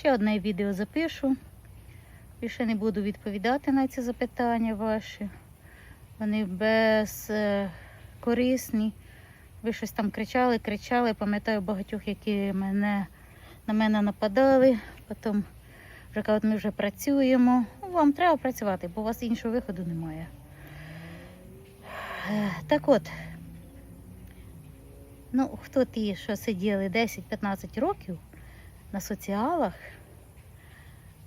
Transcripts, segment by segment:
Ще одне відео запишу. Більше не буду відповідати на ці запитання ваші. Вони безкорисні. Ви щось там кричали, кричали. Пам'ятаю багатьох, які мене, на мене нападали. Потім вже кажуть, ми вже працюємо. Ну, вам треба працювати, бо у вас іншого виходу немає. Е, Так от, ну, хто ті, що сиділи 10-15 років на соціалах,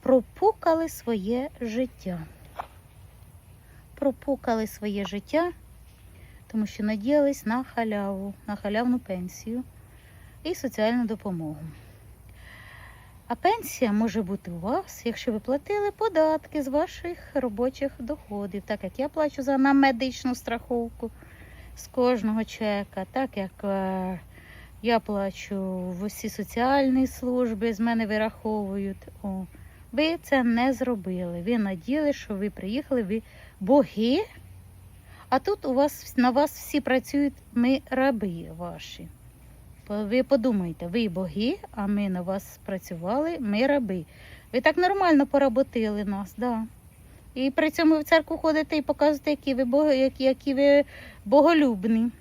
пропукали своє життя. Пропукали своє життя, тому що надіялись на халяву, на халявну пенсію і соціальну допомогу. А пенсія може бути у вас, якщо ви платили податки з ваших робочих доходів, так як я плачу за на медичну страховку з кожного чека, так як е, я плачу в усі соціальні служби, з мене вираховують. О, ви це не зробили. Ви наділи, що ви приїхали, ви боги. А тут у вас на вас всі працюють ми раби ваші. Ви подумайте, ви боги, а ми на вас працювали, ми раби. Ви так нормально поработили нас, да. І при цьому в церкву ходите і показуєте, які ви, боги, які, які ви боголюбні.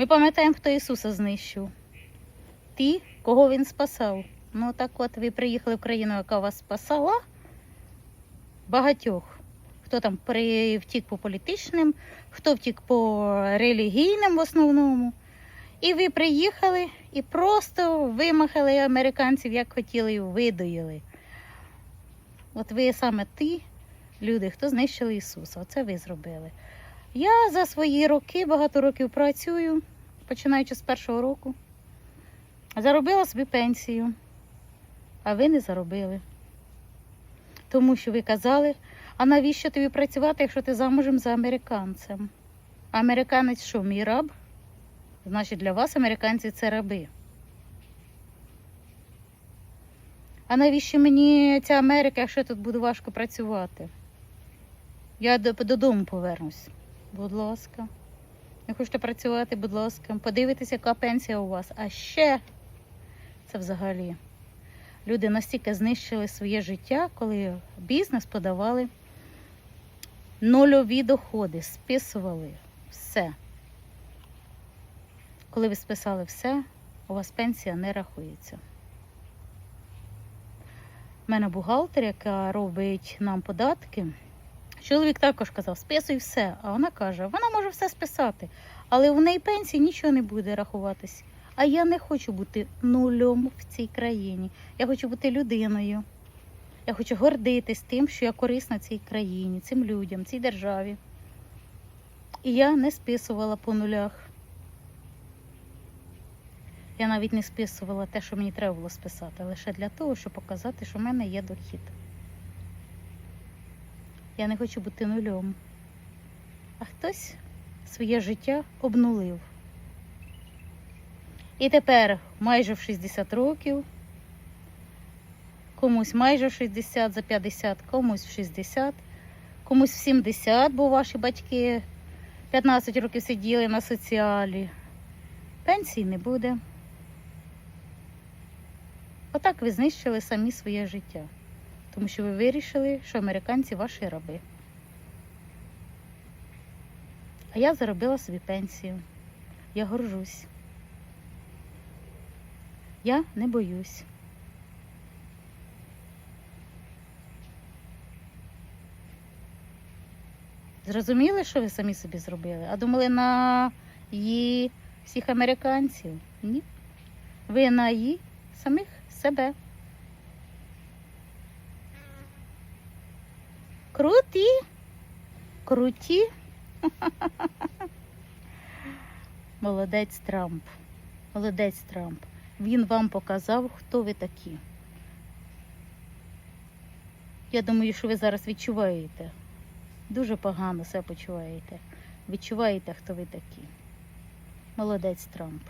Ми пам'ятаємо, хто Ісуса знищив. Ті, кого Він спасав. Ну так от ви приїхали в країну, яка вас спасала. Багатьох. Хто там втік по політичним, хто втік по релігійним в основному. І ви приїхали і просто вимахали американців, як хотіли, і видоїли. От ви саме ті люди, хто знищили Ісуса. Оце ви зробили. Я за свої роки, багато років працюю, починаючи з першого року. Заробила собі пенсію, а ви не заробили. Тому що ви казали, а навіщо тобі працювати, якщо ти замужем за американцем? Американець що, мій раб? Значить, для вас американці це раби. А навіщо мені ця Америка, якщо тут буде важко працювати? Я додому повернусь. Будь ласка. Не хочете працювати, будь ласка. Подивитися, яка пенсія у вас. А ще це взагалі. Люди настільки знищили своє життя, коли бізнес подавали нульові доходи, списували все. Коли ви списали все, у вас пенсія не рахується. У мене бухгалтер, яка робить нам податки. Чоловік також казав, списуй все. А вона каже, вона може все списати, але в неї пенсії нічого не буде рахуватись. А я не хочу бути нулем в цій країні. Я хочу бути людиною. Я хочу гордитись тим, що я корисна цій країні, цим людям, цій державі. І я не списувала по нулях. Я навіть не списувала те, що мені треба було списати, лише для того, щоб показати, що в мене є дохід. Я не хочу бути нульом. А хтось своє життя обнулив. І тепер майже в 60 років, комусь майже в 60 за 50, комусь в 60, комусь в 70, бо ваші батьки 15 років сиділи на соціалі. Пенсії не буде. Отак ви знищили самі своє життя, тому що ви вирішили, що американці ваші раби. А я заробила собі пенсію. Я горжусь. Я не боюсь. Зрозуміли, що ви самі собі зробили? А думали на її всіх американців? Ні. Ви на її самих себе. Круті. Круті. Молодець Трамп. Молодець Трамп. Він вам показав, хто ви такі. Я думаю, що ви зараз відчуваєте. Дуже погано себе почуваєте. Відчуваєте, хто ви такі. Молодець Трамп.